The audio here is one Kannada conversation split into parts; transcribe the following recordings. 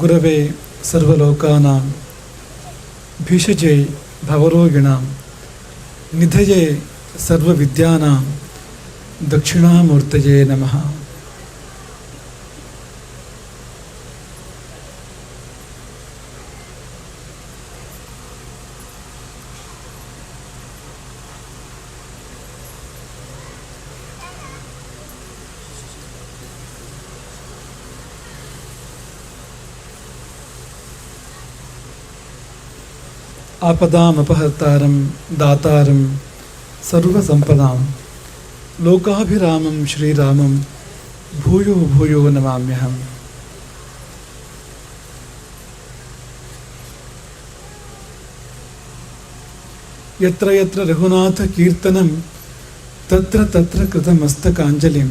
गुरवे सर्वलोकानां भीषजे भवरोगिणां निधये सर्वविद्यानां दक्षिणामूर्तये नमः। आपदामपहर्तारं दातारं सर्वसम्पदां लोकाभिरामं, श्रीरामं, भूयो भूयो नमाम्यहम्। यत्र यत्र रघुनाथकीर्तनं, तत्र तत्र कृतमस्तकाञ्जलिं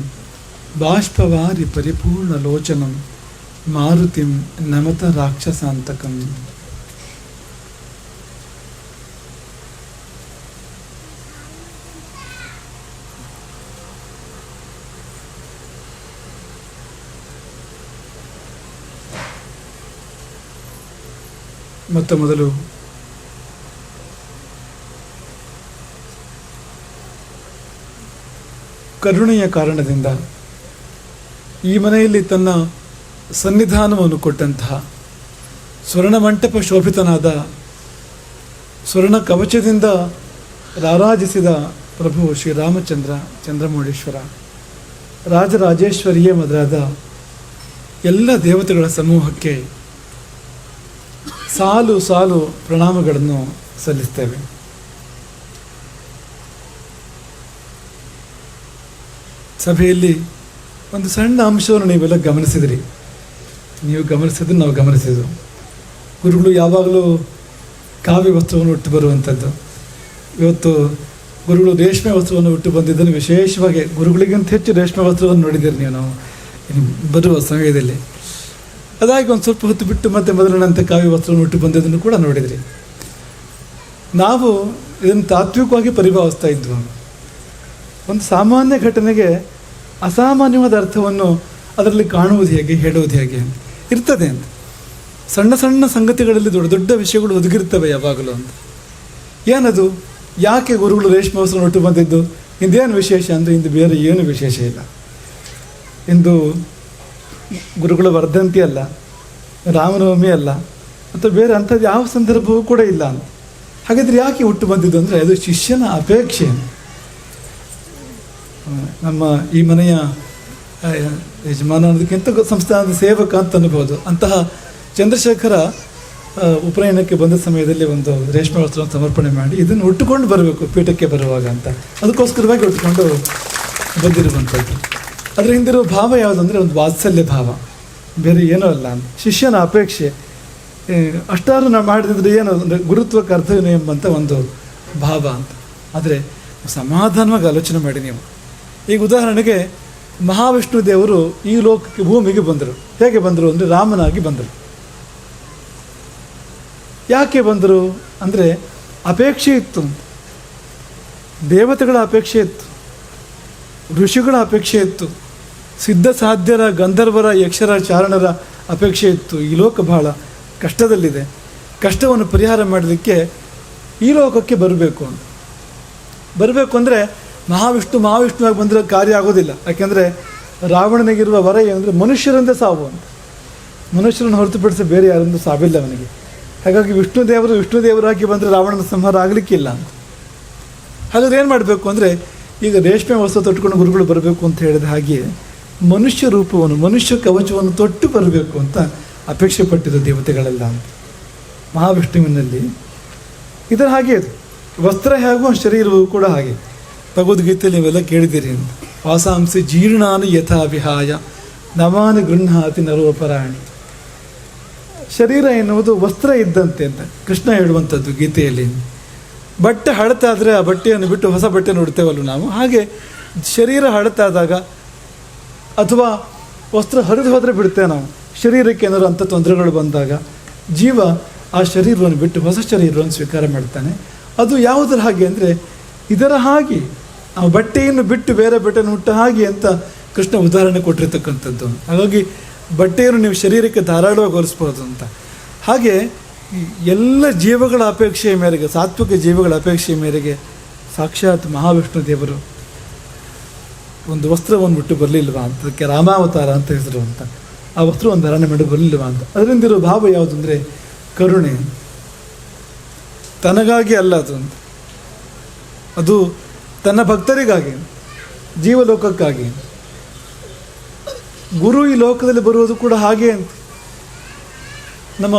बाष्पवारि परिपूर्णलोचनं मारुतिं नमत राक्षसान्तकम् ಮೊತ್ತ ಮೊದಲು ಕರುಣೆಯ ಕಾರಣದಿಂದ ಈ ಮನೆಯಲ್ಲಿ ತನ್ನ ಸನ್ನಿಧಾನವನ್ನು ಕೊಟ್ಟಂತಹ ಸ್ವರ್ಣಮಂಟಪ ಶೋಭಿತನಾದ ಸ್ವರ್ಣ ಕವಚದಿಂದ ರಾರಾಜಿಸಿದ ಪ್ರಭು ಶ್ರೀರಾಮಚಂದ್ರ ಚಂದ್ರಮೌಳೀಶ್ವರ, ರಾಜರಾಜೇಶ್ವರಿಯೇ ಮೊದಲಾದ ಎಲ್ಲ ದೇವತೆಗಳ ಸಮೂಹಕ್ಕೆ ಸಾಲು ಸಾಲು ಪ್ರಣಾಮಗಳನ್ನು ಸಲ್ಲಿಸ್ತೇವೆ. ಸಭೆಯಲ್ಲಿ ಒಂದು ಸಣ್ಣ ಅಂಶವನ್ನು ನೀವೆಲ್ಲ ಗಮನಿಸಿದಿರಿ. ನೀವು ಗಮನಿಸಿದ್ದು ನಾವು ಗಮನಿಸಿದ್ದು. ಗುರುಗಳು ಯಾವಾಗಲೂ ಕಾವ್ಯ ವಸ್ತುವನ್ನು ಉಟ್ಟು ಬರುವಂಥದ್ದು. ಇವತ್ತು ಗುರುಗಳು ರೇಷ್ಮೆ ವಸ್ತುವನ್ನು ಉಟ್ಟು ಬಂದಿದ್ದನ್ನು ವಿಶೇಷವಾಗಿ ಗುರುಗಳಿಗಿಂತ ಹೆಚ್ಚು ರೇಷ್ಮೆ ವಸ್ತುವನ್ನು ನೋಡಿದ್ದೀರಿ ನೀವು ನಾವು. ಬರುವ ಸಮಯದಲ್ಲಿ ಅದಾಗಿ ಒಂದು ಸ್ವಲ್ಪ ಹೊತ್ತು ಬಿಟ್ಟು ಮತ್ತೆ ಮೊದಲಿನಂತೆ ಕಾವ್ಯ ವಸ್ತ್ರವನ್ನು ಉಟ್ಟು ಬಂದಿದ್ದನ್ನು ಕೂಡ ನೋಡಿದ್ರಿ. ನಾವು ಇದನ್ನು ತಾತ್ವಿಕವಾಗಿ ಪರಿಭಾವಿಸ್ತಾ ಇದ್ವು. ಒಂದು ಸಾಮಾನ್ಯ ಘಟನೆಗೆ ಅಸಾಮಾನ್ಯವಾದ ಅರ್ಥವನ್ನು ಅದರಲ್ಲಿ ಕಾಣುವುದು ಹೇಗೆ, ಹೇಳುವುದು ಹೇಗೆ ಇರ್ತದೆ ಅಂತ. ಸಣ್ಣ ಸಣ್ಣ ಸಂಗತಿಗಳಲ್ಲಿ ದೊಡ್ಡ ದೊಡ್ಡ ವಿಷಯಗಳು ಒದಗಿರ್ತವೆ ಯಾವಾಗಲೂ ಅಂತ. ಏನದು? ಯಾಕೆ ಗುರುಗಳು ರೇಷ್ಮೆ ವಸ್ತ್ರ ಉಟ್ಟು ಬಂದಿದ್ದು? ಇಂದೇನು ವಿಶೇಷ ಅಂದರೆ ಇಂದು ಬೇರೆ ಏನು ವಿಶೇಷ ಇಲ್ಲ. ಇಂದು ಗುರುಗಳ ವರ್ಧಂತಿ ಅಲ್ಲ, ರಾಮನವಮಿ ಅಲ್ಲ ಅಥವಾ ಬೇರೆ ಅಂಥದ್ದು ಯಾವ ಸಂದರ್ಭವೂ ಕೂಡ ಇಲ್ಲ ಅಂತ. ಹಾಗಾದರೆ ಯಾಕೆ ಹುಟ್ಟು ಬಂದಿದ್ದು ಅಂದರೆ ಅದು ಶಿಷ್ಯನ ಅಪೇಕ್ಷೆ ನಮ್ಮ ಈ ಮನೆಯ ಯಜಮಾನ ಅನ್ನೋದಕ್ಕಿಂತ ಸಂಸ್ಥಾನದ ಸೇವಕ ಅಂತ ಅನ್ಬೋದು. ಅಂತಹ ಚಂದ್ರಶೇಖರ ಉಪನಯನಕ್ಕೆ ಬಂದ ಸಮಯದಲ್ಲಿ ಒಂದು ರೇಷ್ಮೆ ವಸ್ತ್ರವನ್ನು ಸಮರ್ಪಣೆ ಮಾಡಿ ಇದನ್ನು ಉಟ್ಟುಕೊಂಡು ಬರಬೇಕು ಪೀಠಕ್ಕೆ ಬರುವಾಗ ಅಂತ. ಅದಕ್ಕೋಸ್ಕರವಾಗಿ ಉಟ್ಕೊಂಡು ಬಂದಿರುವಂಥದ್ದು. ಅದರ ಹಿಂದಿರುವ ಭಾವ ಯಾವುದಂದರೆ ಒಂದು ವಾತ್ಸಲ್ಯ ಭಾವ. ಬೇರೆ ಏನೂ ಅಲ್ಲ ಅಂತ. ಶಿಷ್ಯನ ಅಪೇಕ್ಷೆ ಅಷ್ಟಾದ್ರು ನಾವು ಮಾಡಿದ್ರೆ ಏನು ಅಂದರೆ ಗುರುತ್ವ ಕರ್ತವ್ಯ ಎಂಬಂಥ ಒಂದು ಭಾವ ಅಂತ. ಆದರೆ ಸಮಾಧಾನವಾಗಿ ಆಲೋಚನೆ ಮಾಡಿ ನೀವು. ಈಗ ಉದಾಹರಣೆಗೆ ಮಹಾವಿಷ್ಣು ದೇವರು ಈ ಲೋಕಕ್ಕೆ ಭೂಮಿಗೆ ಬಂದರು. ಹೇಗೆ ಬಂದರು ಅಂದರೆ ರಾಮನಾಗಿ ಬಂದರು. ಯಾಕೆ ಬಂದರು ಅಂದರೆ ಅಪೇಕ್ಷೆ ಇತ್ತು ದೇವತೆಗಳ ಅಪೇಕ್ಷೆ ಇತ್ತು. ಋಷಿಗಳ ಅಪೇಕ್ಷೆ ಇತ್ತು. ಸಿದ್ಧ ಸಾಧ್ಯರ, ಗಂಧರ್ವರ, ಯಕ್ಷರ, ಚಾರಣರ ಅಪೇಕ್ಷೆ ಇತ್ತು. ಈ ಲೋಕ ಬಹಳ ಕಷ್ಟದಲ್ಲಿದೆ. ಕಷ್ಟವನ್ನು ಪರಿಹಾರ ಮಾಡಲಿಕ್ಕೆ ಈ ಲೋಕಕ್ಕೆ ಬರಬೇಕು ಅಂತ. ಬರಬೇಕು ಅಂದರೆ ಮಹಾವಿಷ್ಣು ಮಹಾವಿಷ್ಣುವಾಗಿ ಬಂದರೆ ಕಾರ್ಯ ಆಗೋದಿಲ್ಲ. ಯಾಕೆಂದರೆ ರಾವಣನಿಗಿರುವ ವರ ಏನಂದರೆ ಮನುಷ್ಯರಂದೇ ಸಾವು ಅಂತ. ಮನುಷ್ಯರನ್ನು ಹೊರತುಪಡಿಸಿ ಬೇರೆ ಯಾರೊಂದು ಸಾವಿಲ್ಲ ಅವನಿಗೆ. ಹಾಗಾಗಿ ವಿಷ್ಣು ದೇವರು ವಿಷ್ಣು ದೇವರಾಗಿ ಬಂದರೆ ರಾವಣನ ಸಂಹಾರ ಆಗಲಿಕ್ಕಿಲ್ಲ ಅಂತ. ಹಾಗಾದ್ರೆ ಏನು ಮಾಡಬೇಕು ಅಂದರೆ ಈಗ ರೇಷ್ಮೆ ವಸ್ತ್ರ ತೊಟ್ಟುಕೊಂಡು ಗುರುಗಳು ಬರಬೇಕು ಅಂತ ಹೇಳಿದ ಹಾಗೆ ಮನುಷ್ಯ ರೂಪವನ್ನು, ಮನುಷ್ಯ ಕವಚವನ್ನು ತೊಟ್ಟು ಬರಬೇಕು ಅಂತ ಅಪೇಕ್ಷೆ ಪಟ್ಟಿದ್ದು ದೇವತೆಗಳೆಲ್ಲ ಮಹಾವಿಷ್ಣುವಿನಲ್ಲಿ ಇದರ ಹಾಗೆ ಅದು. ವಸ್ತ್ರ ಹಾಗೂ ಶರೀರವು ಕೂಡ ಹಾಗೆ. ಭಗವದ್ಗೀತೆಯಲ್ಲಿ ನೀವೆಲ್ಲ ಕೇಳಿದ್ದೀರಿ ಅಂತ. ವಾಸಾಂಸಿ ಜೀರ್ಣಾನು ಯಥಾ ವಿಹಾಯ ನವಾನು ಗೃಹಾತಿ ನರೋಪರಾಣಿ. ಶರೀರ ಎನ್ನುವುದು ವಸ್ತ್ರ ಇದ್ದಂತೆ ಅಂತ ಕೃಷ್ಣ ಹೇಳುವಂಥದ್ದು ಗೀತೆಯಲ್ಲಿ. ಬಟ್ಟೆ ಹಳತಾದರೆ ಆ ಬಟ್ಟೆಯನ್ನು ಬಿಟ್ಟು ಹೊಸ ಬಟ್ಟೆ ನೋಡ್ತೇವಲ್ಲ ನಾವು? ಹಾಗೆ ಶರೀರ ಹಳತಾದಾಗ ಅಥವಾ ವಸ್ತ್ರ ಹರಿದು ಹೋದರೆ ಬಿಡ್ತೇವೆ ನಾವು? ಶರೀರಕ್ಕೆ ಏನಾದರೂ ಅಂಥ ತೊಂದರೆಗಳು ಬಂದಾಗ ಜೀವ ಆ ಶರೀರವನ್ನು ಬಿಟ್ಟು ಹೊಸ ಶರೀರವನ್ನು ಸ್ವೀಕಾರ ಮಾಡ್ತಾನೆ. ಅದು ಯಾವುದರ ಹಾಗೆ ಅಂದರೆ ಇದರ ಹಾಗೆ ಆ ಬಟ್ಟೆಯನ್ನು ಬಿಟ್ಟು ಬೇರೆ ಬಟ್ಟೆಯನ್ನು ಹುಟ್ಟ ಹಾಗೆ ಅಂತ ಕೃಷ್ಣ ಉದಾಹರಣೆ ಕೊಟ್ಟಿರ್ತಕ್ಕಂಥದ್ದು. ಹಾಗಾಗಿ ಬಟ್ಟೆಯನ್ನು ನೀವು ಶರೀರಕ್ಕೆ ಧಾರಾಳವಾಗಿ ಹೊಲಿಸ್ಬೋದು ಅಂತ. ಹಾಗೆ ಎಲ್ಲ ಜೀವಗಳ ಅಪೇಕ್ಷೆಯ ಮೇರೆಗೆ, ಸಾತ್ವಿಕ ಜೀವಗಳ ಅಪೇಕ್ಷೆಯ ಮೇರೆಗೆ ಸಾಕ್ಷಾತ್ ಮಹಾವಿಷ್ಣು ದೇವರು ಒಂದು ವಸ್ತ್ರವನ್ನು ಬಿಟ್ಟು ಬರಲಿಲ್ವಾ ಅಂತ, ಅದಕ್ಕೆ ರಾಮಾವತಾರ ಅಂತ ಹೆಸರು ಅಂತ. ಆ ವಸ್ತ್ರವನ್ನು ಧಾರಣೆ ಮಾಡಿ ಬರಲಿಲ್ವಾ ಅಂತ. ಅದರಿಂದಿರೋ ಭಾವ ಯಾವುದು ಅಂದರೆ ಕರುಣೆ. ತನಗಾಗಿ ಅಲ್ಲ ಅದು ಅಂತ. ಅದು ತನ್ನ ಭಕ್ತರಿಗಾಗಿ, ಜೀವಲೋಕಕ್ಕಾಗಿ. ಗುರು ಈ ಲೋಕದಲ್ಲಿ ಬರುವುದು ಕೂಡ ಹಾಗೆ ಅಂತ. ನಮ್ಮ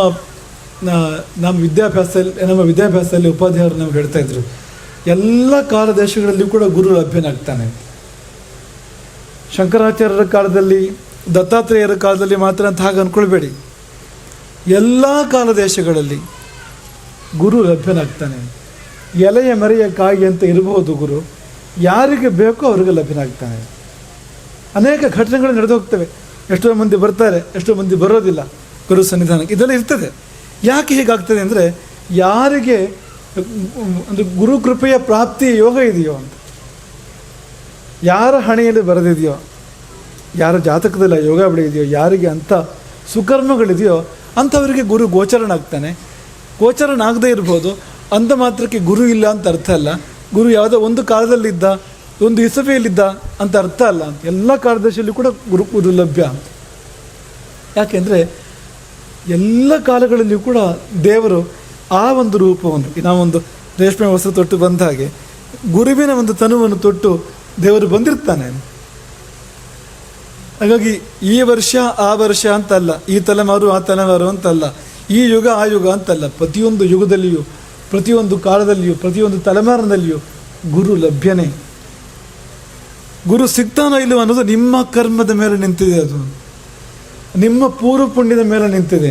ನಮ್ಮ ವಿದ್ಯಾಭ್ಯಾಸದಲ್ಲಿ ನಮ್ಮ ವಿದ್ಯಾಭ್ಯಾಸದಲ್ಲಿ ಉಪಾಧ್ಯಾಯರು ನಮ್ಗೆ ಹೇಳ್ತಾ ಇದ್ರು, ಎಲ್ಲ ಕಾಲ ದೇಶಗಳಲ್ಲಿಯೂ ಕೂಡ ಗುರು ಲಭ್ಯನಾಗ್ತಾನೆ ಶಂಕರಾಚಾರ್ಯರ ಕಾಲದಲ್ಲಿ, ದತ್ತಾತ್ರೇಯರ ಕಾಲದಲ್ಲಿ ಮಾತ್ರ ಅಂತ ಹಾಗೆ ಅಂದ್ಕೊಳ್ಬೇಡಿ ಎಲ್ಲ ಕಾಲ ದೇಶಗಳಲ್ಲಿ ಗುರು ಲಭ್ಯನಾಗ್ತಾನೆ ಎಲೆಯ ಮರೆಯ ಕಾಯಿ ಅಂತ ಇರಬಹುದು ಗುರು, ಯಾರಿಗೆ ಬೇಕೋ ಅವ್ರಿಗೆ ಲಭ್ಯನಾಗ್ತಾನೆ ಅನೇಕ ಘಟನೆಗಳು ನಡೆದು ಹೋಗ್ತವೆ. ಎಷ್ಟೋ ಮಂದಿ ಬರ್ತಾರೆ, ಎಷ್ಟೋ ಮಂದಿ ಬರೋದಿಲ್ಲ ಗುರು ಸನ್ನಿಧಾನಕ್ಕೆ. ಇದೆಲ್ಲ ಇರ್ತದೆ. ಯಾಕೆ ಹೀಗಾಗ್ತದೆ ಅಂದರೆ ಯಾರಿಗೆ ಗುರು ಕೃಪೆಯ ಪ್ರಾಪ್ತಿ ಯೋಗ ಇದೆಯೋ ಅಂತ. ಯಾರ ಹಣೆಯಲ್ಲಿ ಬರೆದಿದೆಯೋ, ಯಾರ ಜಾತಕದಲ್ಲಿ ಯೋಗ ಬೆಳೆದಿದೆಯೋ ಯಾರಿಗೆ ಅಂಥ ಸುಕರ್ಮಗಳಿದೆಯೋ ಅಂಥವರಿಗೆ ಗುರು ಗೋಚರನಾಗ್ತಾನೆ. ಗೋಚರನಾಗದೇ ಇರ್ಬೋದು, ಅಂದ ಮಾತ್ರಕ್ಕೆ ಗುರು ಇಲ್ಲ ಅಂತ ಅರ್ಥ ಅಲ್ಲ. ಗುರು ಯಾವುದೋ ಒಂದು ಕಾಲದಲ್ಲಿದ್ದ, ಒಂದು ಇಸವೆಯಲ್ಲಿದ್ದ ಅಂತ ಅರ್ಥ ಅಲ್ಲ ಅಂತ. ಎಲ್ಲ ಕಾರ್ಯದರ್ಶಿಯಲ್ಲಿ ಕೂಡ ಗುರು ಗುರು ಲಭ್ಯ ಅಂತ. ಯಾಕೆಂದರೆ ಎಲ್ಲ ಕಾಲಗಳಲ್ಲಿಯೂ ಕೂಡ ದೇವರು ಆ ಒಂದು ರೂಪವನ್ನು ನಾವೊಂದು ರೇಷ್ಮೆ ವಸ್ತ್ರ ತೊಟ್ಟು ಬಂದ ಹಾಗೆ, ಗುರುವಿನ ಒಂದು ತನುವನ್ನು ತೊಟ್ಟು ದೇವರು ಬಂದಿರ್ತಾನೆ. ಹಾಗಾಗಿ ಈ ವರ್ಷ, ಆ ವರ್ಷ ಅಂತಲ್ಲ, ಈ ತಲೆಮಾರು, ಆ ತಲೆಮಾರು ಅಂತಲ್ಲ, ಈ ಯುಗ, ಆ ಯುಗ ಅಂತಲ್ಲ, ಪ್ರತಿಯೊಂದು ಯುಗದಲ್ಲಿಯೂ, ಪ್ರತಿಯೊಂದು ಕಾಲದಲ್ಲಿಯೂ, ಪ್ರತಿಯೊಂದು ತಲೆಮಾರಿನಲ್ಲಿಯೂ ಗುರು ಲಭ್ಯನೇ. ಗುರು ಸಿಗ್ತಾನೋ ಇಲ್ಲವೋ ಅನ್ನೋದು ನಿಮ್ಮ ಕರ್ಮದ ಮೇಲೆ ನಿಂತಿದೆ ಅದು. ನಿಮ್ಮ ಪೂರ್ವ ಪುಣ್ಯದ ಮೇಲೆ ನಿಂತಿದೆ.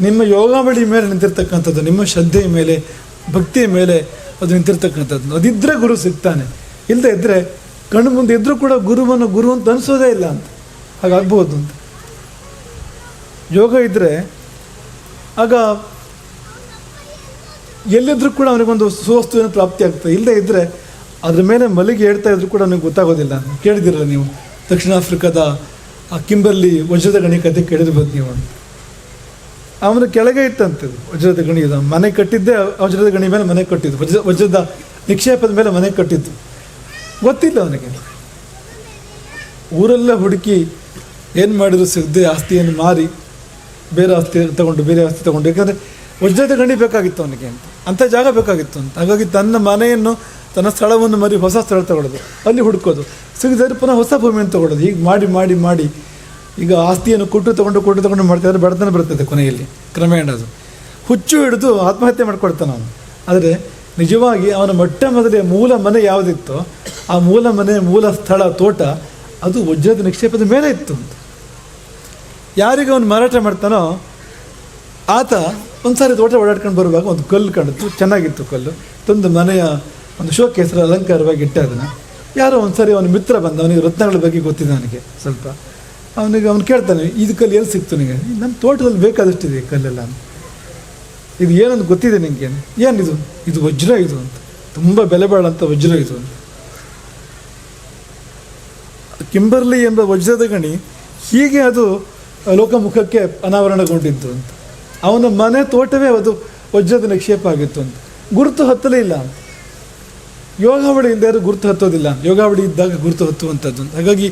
ನಿಮ್ಮ ಯೋಗಾವಳಿ ಮೇಲೆ ನಿಂತಿರ್ತಕ್ಕಂಥದ್ದು, ನಿಮ್ಮ ಶ್ರದ್ಧೆಯ ಮೇಲೆ, ಭಕ್ತಿಯ ಮೇಲೆ ಅದು ನಿಂತಿರ್ತಕ್ಕಂಥದ್ದು. ಅದಿದ್ದರೆ ಗುರು ಸಿಗ್ತಾನೆ. ಇಲ್ಲದೆ ಇದ್ದರೆ ಕಣ್ಣು ಮುಂದೆ ಇದ್ದರೂ ಕೂಡ ಗುರುವನ್ನು ಗುರು ಅಂತ ಅನಿಸೋದೇ ಇಲ್ಲ ಅಂತ. ಹಾಗಾಗ್ಬೋದು ಅಂತ. ಯೋಗ ಇದ್ದರೆ ಆಗ ಎಲ್ಲಿದ್ರೂ ಕೂಡ ಅವನಿಗೊಂದು ಸುವಸ್ತುವಿನ ಪ್ರಾಪ್ತಿ ಆಗ್ತದೆ. ಇಲ್ಲದೆ ಇದ್ದರೆ ಅದ್ರ ಮೇಲೆ ಮಲಿಗೆ ಹೇಳ್ತಾ ಇದ್ರು ಕೂಡ ನನಗೆ ಗೊತ್ತಾಗೋದಿಲ್ಲ ಕೇಳಿದಿರಲ್ಲ ನೀವು? ದಕ್ಷಿಣ ಆಫ್ರಿಕಾದ ಆ ಕಿಂಬರ್ಲಿ ವಜ್ರದ ಗಣಿ ಕತೆ ಕೇಳಿರ್ಬೋದು ನೀವು. ಅವನ ಕೆಳಗೆ ಇತ್ತಂತೆ ವಜ್ರದ ಗಣಿ ಇದು. ಮನೆ ಕಟ್ಟಿದ್ದೆ, ವಜ್ರದ ಗಣಿ ಮೇಲೆ ಮನೆ ಕಟ್ಟಿದ್ದು. ವಜ್ರ, ವಜ್ರದ ನಿಕ್ಷೇಪದ ಮೇಲೆ ಮನೆ ಕಟ್ಟಿದ್ದು. ಗೊತ್ತಿಲ್ಲ ಅವನಿಗೆ. ಊರೆಲ್ಲ ಹುಡುಕಿ ಏನು ಮಾಡಿದ್ರು ಸಿಗದೆ ಆಸ್ತಿಯನ್ನು ಮಾರಿ, ಬೇರೆ ಆಸ್ತಿ ತಗೊಂಡು, ಬೇರೆ ಆಸ್ತಿ ತಗೊಂಡು. ಯಾಕಂದರೆ ವಜ್ರದ ಗಣಿ ಬೇಕಾಗಿತ್ತು ಅವನಿಗೆ ಅಂತ. ಅಂಥ ಜಾಗ ಬೇಕಾಗಿತ್ತು ಅಂತ. ಹಾಗಾಗಿ ತನ್ನ ಮನೆಯನ್ನು ತನ್ನ ಸ್ಥಳವನ್ನು ಮರಿ ಹೊಸ ಸ್ಥಳ ತಗೊಳ್ಳೋದು, ಅಲ್ಲಿ ಹುಡುಕೋದು. ಸಿಗದ್ರೆ ಪುನಃ ಹೊಸ ಭೂಮಿಯನ್ನು ತೊಗೊಳ್ಳೋದು. ಹೀಗೆ ಮಾಡಿ ಮಾಡಿ ಮಾಡಿ. ಈಗ ಆಸ್ತಿಯನ್ನು ಕೊಟ್ಟು ತಗೊಂಡು ಕೊಟ್ಟು ತಗೊಂಡು ಮಾಡ್ತಾಯಿದ್ರೆ ಬಡತನ ಬರ್ತದೆ ಕೊನೆಯಲ್ಲಿ, ಕ್ರಮೇಣ ಅದು. ಹುಚ್ಚು ಹಿಡಿದು ಆತ್ಮಹತ್ಯೆ ಮಾಡ್ಕೊಳ್ತಾನೆ ಅವನು. ಆದರೆ ನಿಜವಾಗಿ ಅವನ ಮೊಟ್ಟ ಮೊದಲೇ ಮೂಲ ಮನೆ ಯಾವುದಿತ್ತೋ, ಆ ಮೂಲ ಮನೆ, ಮೂಲ ಸ್ಥಳ, ತೋಟ, ಅದು ವಜ್ರದ ನಿಕ್ಷೇಪದ ಮೇಲೆ ಇತ್ತು. ಅಂತ ಯಾರಿಗೆ ಅವನು ಮಾರಾಟ ಮಾಡ್ತಾನೋ, ಆತ ಒಂದು ಸಾರಿ ತೋಟ ಓಡಾಡ್ಕೊಂಡು ಬರುವಾಗ ಒಂದು ಕಲ್ಲು ಕಂಡಿತು ಚೆನ್ನಾಗಿತ್ತು ಕಲ್ಲು. ತಂದು ಮನೆಯ ಒಂದು ಶೋ ಕೇಸರ ಅಲಂಕಾರವಾಗಿ ಇಟ್ಟ ಅದನ್ನು ಯಾರೋ ಒಂದು ಸಾರಿ ಅವನ ಮಿತ್ರ ಬಂದ ಅವನಿಗೆ ರತ್ನಗಳ ಬಗ್ಗೆ ಗೊತ್ತಿದೆ ನನಗೆ ಸ್ವಲ್ಪ. ಅವನಿಗೆ ಅವನು ಕೇಳ್ತಾನೆ, ಇದು ಕಲ್ಲು ಎಲ್ಲಿ ಸಿಕ್ತು ನಿಮಗೆ ನಮ್ಮ ತೋಟದಲ್ಲಿ ಬೇಕಾದಷ್ಟಿದೆ ಕಲ್ಲೆಲ್ಲ. ಇದು ಏನಂತ ಗೊತ್ತಿದೆ ನಿನಗೆ ಏನಿದು? ಇದು ವಜ್ರ ಇದು ಅಂತ. ತುಂಬ ಬೆಲೆ ಬಾಳಂಥ ವಜ್ರ ಇದು ಅಂತ. ಕಿಂಬರ್ಲಿ ಎಂಬ ವಜ್ರದ ಗಣಿ ಹೀಗೆ ಅದು ಲೋಕಮುಖಕ್ಕೆ ಅನಾವರಣಗೊಂಡಿದ್ದು ಅಂತ. ಅವನ ಮನೆ ತೋಟವೇ ಅದು ವಜ್ರದ ನಿಕ್ಷೇಪ ಆಗಿತ್ತು ಅಂತ. ಗುರುತು ಹತ್ತಲೇ ಇಲ್ಲ ಅಂತ. ಯೋಗಾವಳಿ ಇಲ್ಲದೆ ಗುರುತು ಹತ್ತೋದಿಲ್ಲ. ಯೋಗಾವಳಿ ಇದ್ದಾಗ ಗುರುತು ಹತ್ತುವಂಥದ್ದು. ಹಾಗಾಗಿ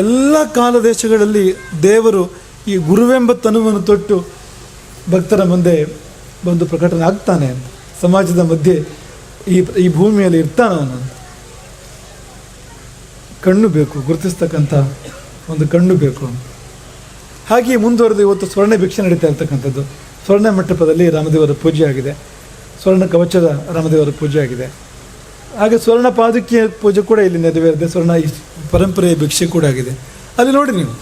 ಎಲ್ಲ ಕಾಲ ದೇಶಗಳಲ್ಲಿ ದೇವರು ಈ ಗುರುವೆಂಬ ತನುವನ್ನು ತೊಟ್ಟು ಭಕ್ತರ ಮುಂದೆ ಬಂದು ಪ್ರಕಟಣೆ ಆಗ್ತಾನೆ ಸಮಾಜದ ಮಧ್ಯೆ ಈ ಈ ಭೂಮಿಯಲ್ಲಿ ಇರ್ತಾನೆ ಅವನು ಕಣ್ಣು ಬೇಕು, ಗುರುತಿಸ್ತಕ್ಕಂಥ ಒಂದು ಕಣ್ಣು ಬೇಕು. ಹಾಗೆ ಮುಂದುವರೆದು ಇವತ್ತು ಸ್ವರ್ಣ ಭಿಕ್ಷೆ ನಡೀತಾ ಇರ್ತಕ್ಕಂಥದ್ದು. ಸ್ವರ್ಣ ಮಂಟಪದಲ್ಲಿ ರಾಮದೇವರ ಪೂಜೆ ಆಗಿದೆ ಸ್ವರ್ಣ ಕವಚದ ರಾಮದೇವರ ಪೂಜೆ ಆಗಿದೆ ಹಾಗೆ ಸ್ವರ್ಣ ಪಾದಕಿಯ ಪೂಜೆ ಕೂಡ ಇಲ್ಲಿ ನೆರವೇರಿದೆ. ಸ್ವರ್ಣ ಪರಂಪರೆಯ ಭಿಕ್ಷೆ ಕೂಡ ಆಗಿದೆ. ಅಲ್ಲಿ ನೋಡಿ ನೀವು,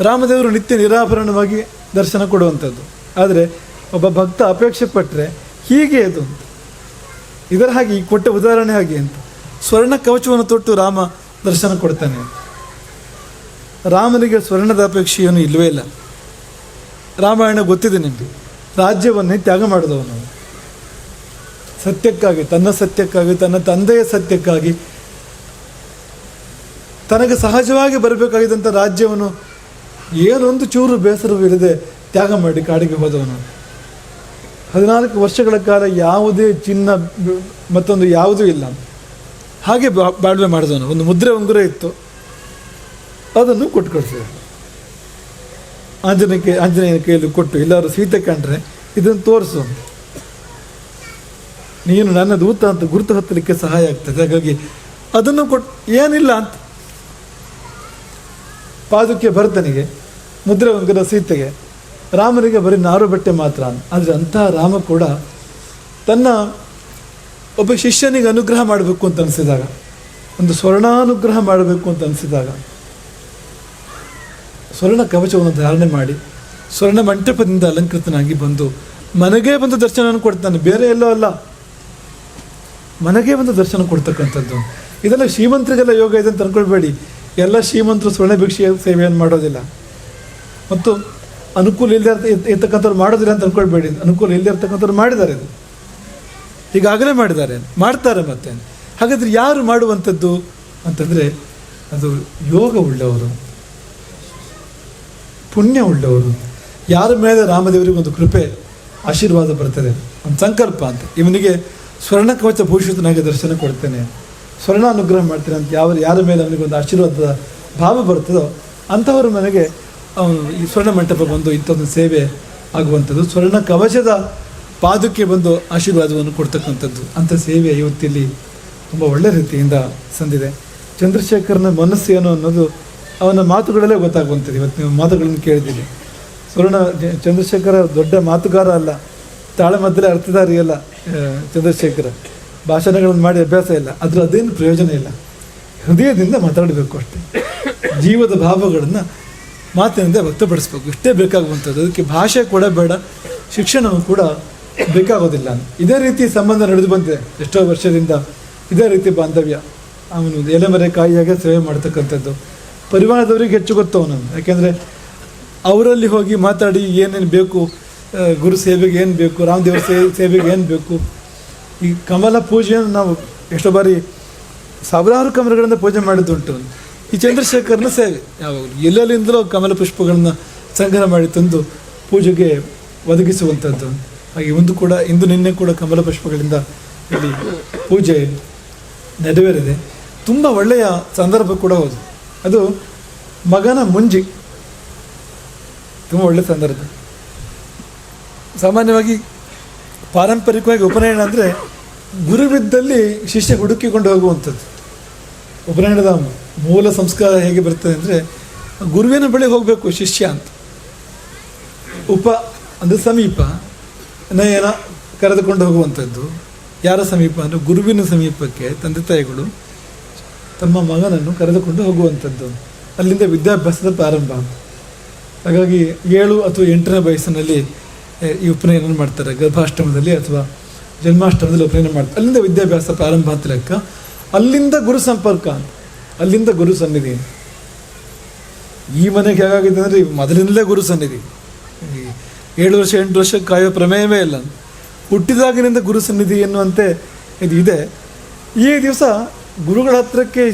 ರಾಮದೇವರು ನಿತ್ಯ ನಿರಾಭರಣವಾಗಿ ದರ್ಶನ ಕೊಡುವಂಥದ್ದು. ಆದರೆ ಒಬ್ಬ ಭಕ್ತ ಅಪೇಕ್ಷೆ ಪಟ್ಟರೆ ಹೀಗೆ ಅದು ಇದರ ಹಾಗೆ ಈ ಕೊಟ್ಟ ಉದಾಹರಣೆ ಹಾಗೆ ಅಂತ. ಸ್ವರ್ಣ ಕವಚವನ್ನು ತೊಟ್ಟು ರಾಮ ದರ್ಶನ ಕೊಡ್ತಾನೆ. ರಾಮನಿಗೆ ಸ್ವರ್ಣದ ಅಪೇಕ್ಷೆಯನ್ನು ಇಲ್ಲವೇ ಇಲ್ಲ. ರಾಮಾಯಣ ಗೊತ್ತಿದೆ ನಿಮಗೆ. ರಾಜ್ಯವನ್ನೇ ತ್ಯಾಗ ಮಾಡಿದವನು. ಸತ್ಯಕ್ಕಾಗಿ, ತನ್ನ ಸತ್ಯಕ್ಕಾಗಿ, ತನ್ನ ತಂದೆಯ ಸತ್ಯಕ್ಕಾಗಿ, ತನಗೆ ಸಹಜವಾಗಿ ಬರಬೇಕಾಗಿದ್ದಂಥ ರಾಜ್ಯವನ್ನು ಏನೊಂದು ಚೂರು ಬೇಸರವಿಲ್ಲದೆ ತ್ಯಾಗ ಮಾಡಿ ಕಾಡಿಗೆ ಹೋದವನು. ಹದಿನಾಲ್ಕು ವರ್ಷಗಳ ಕಾಲ ಯಾವುದೇ ಚಿನ್ನ ಮತ್ತೊಂದು ಯಾವುದೂ ಇಲ್ಲ. ಹಾಗೆ ಬಾಳ್ವೆ ಮಾಡಿದವನು. ಒಂದು ಮುದ್ರೆ ಉಂಗುರ ಇತ್ತು. ಅದನ್ನು ಕೊಟ್ಟು ಕಳಿಸಿದ ಆಂಜನೇಯ ಆಂಜನೇಯನ ಕೈಯಲ್ಲಿ ಕೊಟ್ಟು ಎಲ್ಲರೂ ಸೀತೆ ಕಂಡ್ರೆ ಇದನ್ನು ತೋರಿಸು. ನೀನು ನನ್ನ ದೂತ ಅಂತ ಗುರುತು ಹತ್ತಲಿಕ್ಕೆ ಸಹಾಯ ಆಗ್ತದೆ. ಹಾಗಾಗಿ ಅದನ್ನು ಕೊಟ್ಟು ಏನಿಲ್ಲ ಅಂತ. ಪಾದಕ್ಕೆ ಭರತನಿಗೆ ಮುದ್ರೆ ಉಂಗುರ ಸೀತೆಗೆ, ರಾಮನಿಗೆ ಬರೀ ನಾರು ಬಟ್ಟೆ ಮಾತ್ರ ಆದರೆ ಅಂತಹ ರಾಮ ಕೂಡ ತನ್ನ ಒಬ್ಬ ಶಿಷ್ಯನಿಗೆ ಅನುಗ್ರಹ ಮಾಡಬೇಕು ಅಂತ ಅನಿಸಿದಾಗ, ಒಂದು ಸ್ವರ್ಣಾನುಗ್ರಹ ಮಾಡಬೇಕು ಅಂತ ಅನಿಸಿದಾಗ, ಸ್ವರ್ಣ ಕವಚವನ್ನು ಧಾರಣೆ ಮಾಡಿ, ಸ್ವರ್ಣ ಮಂಟಪದಿಂದ ಅಲಂಕೃತನಾಗಿ ಬಂದು, ಮನೆಗೆ ಬಂದು ದರ್ಶನವನ್ನು ಕೊಡ್ತಾನೆ. ಬೇರೆ ಎಲ್ಲೋ ಅಲ್ಲ. ಮನೆಗೆ ಒಂದು ದರ್ಶನ ಕೊಡ್ತಕ್ಕಂಥದ್ದು. ಇದೆಲ್ಲ ಶ್ರೀಮಂತರಿಗೆಲ್ಲ ಯೋಗ ಇದೆ ಅಂತ ಅಂದ್ಕೊಳ್ಬೇಡಿ ಎಲ್ಲ ಶ್ರೀಮಂತರು ಸ್ವರ್ಣ ಭಿಕ್ಷೆ ಸೇವೆಯನ್ನು ಮಾಡೋದಿಲ್ಲ. ಮತ್ತು ಅನುಕೂಲ ಇಲ್ಲದೆ ಇರ್ತಕ್ಕಂಥವ್ರು ಮಾಡೋದಿಲ್ಲ ಅಂತ ಅಂದ್ಕೊಳ್ಬೇಡಿ ಅನುಕೂಲ ಇಲ್ಲದೆ ಇರ್ತಕ್ಕಂಥವ್ರು ಮಾಡಿದ್ದಾರೆ ಇದು ಈಗಾಗಲೇ ಮಾಡಿದ್ದಾರೆ. ಮಾಡ್ತಾರೆ ಮತ್ತೆ. ಹಾಗಾದರೆ ಯಾರು ಮಾಡುವಂಥದ್ದು ಅಂತಂದರೆ ಅದು ಯೋಗ ಉಳ್ಳವರು. ಪುಣ್ಯ ಉಳ್ಳವರು. ಯಾರ ಮೇಲೆ ರಾಮದೇವರಿಗೆ ಒಂದು ಕೃಪೆ, ಆಶೀರ್ವಾದ ಬರ್ತದೆ. ಒಂದು ಸಂಕಲ್ಪ ಅಂತ. ಇವನಿಗೆ ಸ್ವರ್ಣ ಕವಚ ಭೂಷಿತನಾಗಿ ದರ್ಶನ ಕೊಡ್ತೇನೆ. ಸ್ವರ್ಣ ಅನುಗ್ರಹ ಮಾಡ್ತೇನೆ ಅಂತ ಯಾವ ಯಾರ ಮೇಲೆ ಅವನಿಗೊಂದು ಆಶೀರ್ವಾದದ ಭಾವ ಬರ್ತದೋ ಅಂಥವರು ಅವನು ಈ ಸ್ವರ್ಣ ಮಂಟಪ ಬಂದು ಇಂಥದ್ದು ಸೇವೆ ಆಗುವಂಥದ್ದು. ಸ್ವರ್ಣ ಕವಚದ ಪಾದಕ್ಕೆ ಬಂದು ಆಶೀರ್ವಾದವನ್ನು ಕೊಡ್ತಕ್ಕಂಥದ್ದು. ಅಂಥ ಸೇವೆ ಇವತ್ತಿಲ್ಲಿ ತುಂಬ ಒಳ್ಳೆ ರೀತಿಯಿಂದ ಸಂದಿದೆ. ಚಂದ್ರಶೇಖರನ ಮನಸ್ಸು ಏನು ಅನ್ನೋದು ಅವನ ಮಾತುಗಳಲ್ಲೇ ಗೊತ್ತಾಗುವಂಥದ್ದು. ಇವತ್ತು ನೀವು ಮಾತುಗಳನ್ನು ಕೇಳಿದ್ದೀರಿ. ಸ್ವರ್ಣ ಚಂದ್ರಶೇಖರ ದೊಡ್ಡ ಮಾತುಗಾರ ಅಲ್ಲ. ತಾಳಮದ್ದಲೆ ಅರ್ಥಧಾರಿ ಅಲ್ಲ ಆ, ಚಂದ್ರಶೇಖರ. ಭಾಷಣಗಳನ್ನು ಮಾಡಿ ಅಭ್ಯಾಸ ಇಲ್ಲ ಅದ್ರ ಅದೇನು ಪ್ರಯೋಜನ ಇಲ್ಲ. ಹೃದಯದಿಂದ ಮಾತಾಡಬೇಕು ಅಷ್ಟೇ. ಜೀವದ ಭಾವಗಳನ್ನು ಮಾತಿನಿಂದ ವ್ಯಕ್ತಪಡಿಸ್ಬೇಕು. ಇಷ್ಟೇ ಬೇಕಾಗುವಂಥದ್ದು. ಅದಕ್ಕೆ ಭಾಷೆ ಕೂಡ ಬೇಡ ಶಿಕ್ಷಣವೂ ಕೂಡ ಬೇಕಾಗೋದಿಲ್ಲ. ಇದೇ ರೀತಿ ಸಂಬಂಧ ನಡೆದು ಬಂದಿದೆ. ಎಷ್ಟೋ ವರ್ಷದಿಂದ ಇದೇ ರೀತಿ ಬಾಂಧವ್ಯ. ಅವನು ಎಲೆಮರೆ ಕಾಯಿಯಾಗೆ ಸೇವೆ ಮಾಡ್ತಕ್ಕಂಥದ್ದು. ಪರಿವಾರದವರಿಗೆ ಹೆಚ್ಚು ಗೊತ್ತು ಅವನನ್ನು. ಯಾಕೆಂದರೆ ಅವರಲ್ಲಿ ಹೋಗಿ ಮಾತಾಡಿ ಏನೇನು ಬೇಕು ಗುರು ಸೇವೆಗೆ ಏನು ಬೇಕು, ರಾಮದೇವರ ಸೇ, ಸೇವೆಗೆ ಏನು ಬೇಕು? ಈ ಕಮಲ ಪೂಜೆಯನ್ನು ನಾವು ಎಷ್ಟೋ ಬಾರಿ ಸಾವಿರಾರು ಕಮಲಗಳಿಂದ ಪೂಜೆ ಮಾಡಿದ್ದುಂಟು. ಈ ಚಂದ್ರಶೇಖರನ ಸೇವೆ, ಯಾವಾಗಲೂ ಎಲ್ಲೆಲ್ಲಿಂದಲೂ ಕಮಲ ಪುಷ್ಪಗಳನ್ನು ಸಂಗ್ರಹ ಮಾಡಿ ತಂದು ಪೂಜೆಗೆ ಒದಗಿಸುವಂಥದ್ದು. ಹಾಗೆ ಒಂದು ಕೂಡ, ಇಂದು ನಿನ್ನೆ ಕೂಡ ಕಮಲ ಪುಷ್ಪಗಳಿಂದ ಇಲ್ಲಿ ಪೂಜೆ ನೆರವೇರಿದೆ. ತುಂಬ ಒಳ್ಳೆಯ ಸಂದರ್ಭ ಕೂಡ ಹೌದು. ಅದು ಮಗನ ಮುಂಜಿ. ತುಂಬ ಒಳ್ಳೆಯ ಸಂದರ್ಭ. ಸಾಮಾನ್ಯವಾಗಿ ಪಾರಂಪರಿಕವಾಗಿ ಉಪನಯನ ಅಂದರೆ ಗುರುವಿದ್ದಲ್ಲಿ ಶಿಷ್ಯ ಹುಡುಕಿಕೊಂಡು ಹೋಗುವಂಥದ್ದು. ಉಪನಯನದ ಮೂಲ ಸಂಸ್ಕಾರ ಹೇಗೆ ಬರ್ತದೆ ಅಂದರೆ ಗುರುವಿನ ಬಳಿ ಹೋಗಬೇಕು ಶಿಷ್ಯ ಅಂತ. ಉಪ ಅಂದರೆ ಸಮೀಪ, ನಯನ ಕರೆದುಕೊಂಡು ಹೋಗುವಂಥದ್ದು. ಯಾರ ಸಮೀಪ? ಅಂದರೆ ಗುರುವಿನ ಸಮೀಪಕ್ಕೆ ತಂದೆ ತಾಯಿಗಳು ತಮ್ಮ ಮಗನನ್ನು ಕರೆದುಕೊಂಡು ಹೋಗುವಂಥದ್ದು. ಅಲ್ಲಿಂದ ವಿದ್ಯಾಭ್ಯಾಸದ ಪ್ರಾರಂಭ. ಹಾಗಾಗಿ ಏಳು ಅಥವಾ ಎಂಟನೇ ವಯಸ್ಸಿನಲ್ಲಿ ಈ ಉಪನಯನ ಮಾಡ್ತಾರೆ. ಗರ್ಭಾಷ್ಟಮದಲ್ಲಿ ಅಥವಾ ಜನ್ಮಾಷ್ಟಮದಲ್ಲಿ ಉಪನಯನ ಮಾಡ್ತಾರೆ. ಅಲ್ಲಿಂದ ವಿದ್ಯಾಭ್ಯಾಸ ಪ್ರಾರಂಭ ಅಂತ ಲೆಕ್ಕ. ಅಲ್ಲಿಂದ ಗುರು ಸಂಪರ್ಕ. ಅಲ್ಲಿಂದ ಗುರು ಸನ್ನಿಧಿ. ಈ ಮನೆಗೆ ಹೇಗಾಗಿದೆ ಅಂದರೆ ಮೊದಲಿಂದಲೇ ಗುರು ಸನ್ನಿಧಿ. ಏಳು ವರ್ಷ, ಎಂಟು ವರ್ಷ ಕಾಯೋ ಪ್ರಮೇಯವೇ ಇಲ್ಲ. ಹುಟ್ಟಿದಾಗಿನಿಂದ ಗುರು ಸನ್ನಿಧಿ ಎನ್ನುವಂತೆ ಇದು ಇದೆ. ಈ ದಿವಸ ಗುರುಗಳ ಹತ್ರಕ್ಕೆ